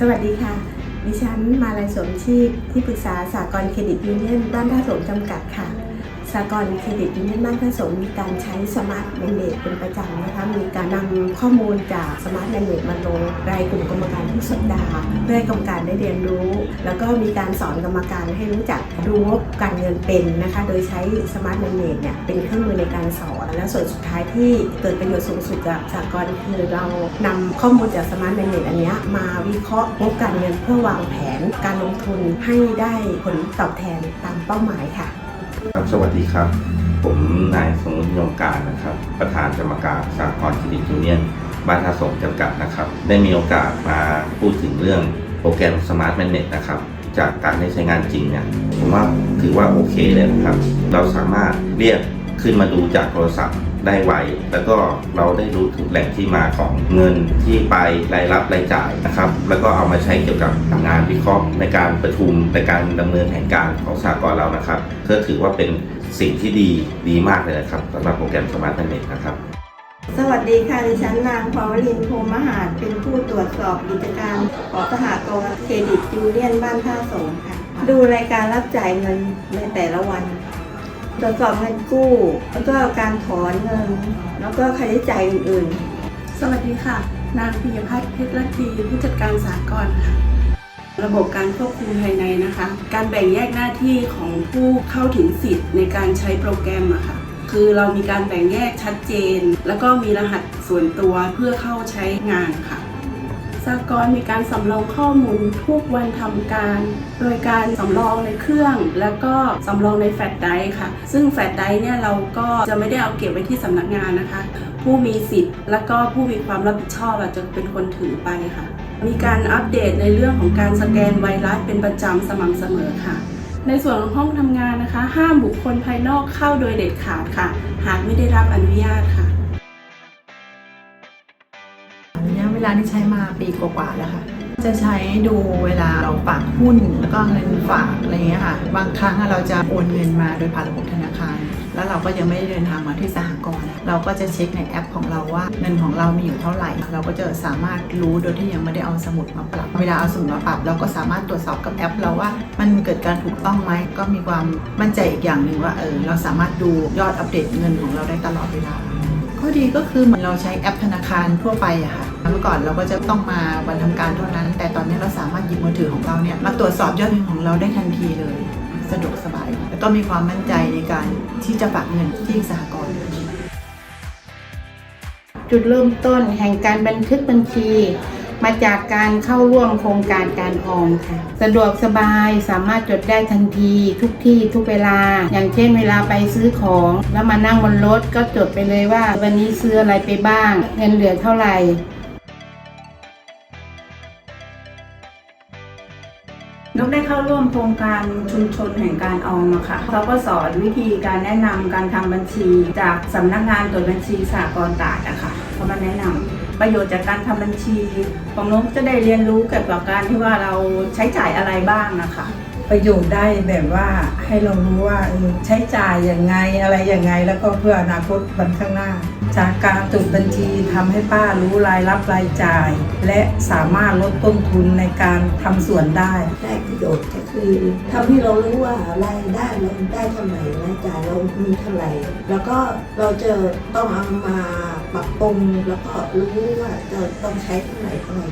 สวัสดีค่ะ ดิฉันมาลายสมชีพที่ปรึกษาสากลเครดิตยูเนี่ยนบ้านท่าสมจำกัดค่ะ สากลเครดิตยูเนียนบ้านท่าสมมีการใช้สมาร์ทแมนเนจเป็นประจำนะคะมีการนำข้อมูลจากสมาร์ทแมนเนจมาลงรายกลุ่มกรรมการทุกสัปดาห์เพื่อให้กรรมการได้เรียนรู้ แล้วก็มีการสอนกรรมการให้รู้จักดูงบการเงินเป็นนะคะโดยใช้สมาร์ทแมนเนจเนี่ยเป็นเครื่องมือในการสอนและส่วนสุดท้ายที่เกิดประโยชน์สูงสุดกับสากลคือเรานำข้อมูลจากสมาร์ทแมนเนจอันนี้มาวิเคราะห์งบการเงินเพื่อวางแผนการลงทุนให้ได้ผลตอบแทนตามเป้าหมายค่ะ ครับสวัสดีครับ ผมนายสมยงการนะครับ ประธานกรรมการสากลเครดิตยูเนียนบ้านท่าสมจำกัดนะครับ ได้มีโอกาสมาพูดถึงเรื่องโปรแกรมสมาร์ทแมนเน็ตนะครับ จากการได้ใช้งานจริงเนี่ยผมว่าถือว่าโอเคเลยนะครับ เราสามารถเรียกขึ้นมาดูจากโทรศัพท์ ได้ไวแล้วก็เราได้รู้ถึงแหล่งที่มาของเงินที่ไปรายรับรายจ่ายนะครับ แล้วก็เอามาใช้เกี่ยวกับงานวิเคราะห์ในการประชุมในการดำเนินแผนการของสากลเรานะครับก็ถือว่าเป็นสิ่งที่ดีดีมากเลยนะครับสำหรับโปรแกรม Smart Manage นะครับสวัสดีค่ะ ดิฉันนางพาวลินพรหมมหาดเป็นผู้ตรวจสอบกิจการของสหกรณ์เครดิตยูเนียนบ้านท่าสมค่ะ ดูรายการรับจ่ายเงินในแต่ละวัน ตรวจสอบเงินกู้ แล้วก็การถอนเงิน แล้วก็ค่าใช้จ่ายอื่นๆ สวัสดีค่ะ นางปิยพัฒน์เพชรลัตตีผู้จัดการสากลค่ะ ระบบการควบคุมภายในนะคะ การแบ่งแยกหน้าที่ของผู้เข้าถึงสิทธิ์ในการใช้โปรแกรมอะค่ะคือเรามีการแบ่งแยกชัดเจน แล้วก็มีรหัสส่วนตัวเพื่อเข้าใช้งานค่ะ สากลมีการสำรองข้อมูลทุกวันทำการ โดยการสำรองในเครื่อง แล้วก็สำรองในแฟลชไดรฟ์ค่ะ ซึ่งแฟลชไดรฟ์เนี่ยเราก็จะไม่ได้เอาเก็บไว้ที่สำนักงานนะคะ ผู้มีสิทธิ์ แล้วก็ผู้มีความรับผิดชอบจะเป็นคนถือไปค่ะ มีการอัปเดตในเรื่องของการสแกนไวรัสเป็นประจำสม่ำเสมอค่ะในส่วนของห้องทำงานนะคะ ห้ามบุคคลภายนอกเข้าโดยเด็ดขาดค่ะ หากไม่ได้รับอนุญาตค่ะ ลาที่ใช้มาปีกว่าๆแล้วค่ะ จะใช้ดูเวลาเราฝากหุ้นแล้วก็เงินฝากอะไรเงี้ยค่ะ บางครั้งเราจะโอนเงินมาโดยผ่านระบบธนาคาร แล้วเราก็ยังไม่ได้เดินทางมาที่สหกรณ์เราก็จะเช็คในแอปของเราว่าเงินของเรามีอยู่เท่าไหร่ เราก็จะสามารถรู้โดยที่ยังไม่ได้เอาสมุดมาปรับ เวลาเอาสมุดมาปรับเราก็สามารถตรวจสอบกับแอป เราว่ามันเกิดการถูกต้องไหมก็มีความมั่นใจอีกอย่างหนึ่งว่าเออเราสามารถดูยอดอัปเดตเงินของเราได้ตลอดเวลา ข้อดีก็คือเหมือนเราใช้แอปธนาคารทั่วไปอะค่ะเมื่อก่อนเราก็จะต้องมาวันทำการเท่านั้น แต่ตอนนี้เราสามารถหยิบมือถือของเราเนี่ยมาตรวจสอบยอดเงินของเราได้ทันทีเลย สะดวกสบาย แล้วก็มีความมั่นใจในการที่จะฝากเงินที่สหกรณ์จุดเริ่มต้นแห่งการบันทึกบัญชี มาจากการเข้าร่วมโครงการการออมค่ะ สะดวกสบายสามารถจดได้ทันที ทุกที่ทุกเวลา อย่างเช่นเวลาไปซื้อของ แล้วมานั่งบนรถก็จดไปเลยว่า วันนี้ซื้ออะไรไปบ้าง เงินเหลือเท่าไหร่นกได้เข้าร่วมโครงการชุมชนแห่งการออมค่ะเขาก็สอนวิธีการแนะนำการทำบัญชีจากสำนักงานตรวจบัญชีสากลตราดอะค่ะเขามาแนะนำ ประโยชน์จากการทำบัญชีของน้องจะได้เรียนรู้เกี่ยวกับการที่ว่าเราใช้จ่ายอะไรบ้างนะคะประโยชน์ได้แบบว่าให้เรารู้ว่าใช้จ่ายอย่างไงอะไรอย่างไง แล้วก็เพื่ออนาคตวันข้างหน้า จากการจดบัญชีทำให้ป้ารู้รายรับรายจ่าย และสามารถลดต้นทุนในการทำสวนได้ ได้ประโยชน์ก็คือทำให้เรารู้ว่ารายได้เราได้เท่าไหร่รายจ่ายเรามีเท่าไหร่ แล้วก็เราจะต้องเอามาปรับปรุงแล้วก็รู้ว่าจะต้องใช้เท่าไหร่เท่าไหร่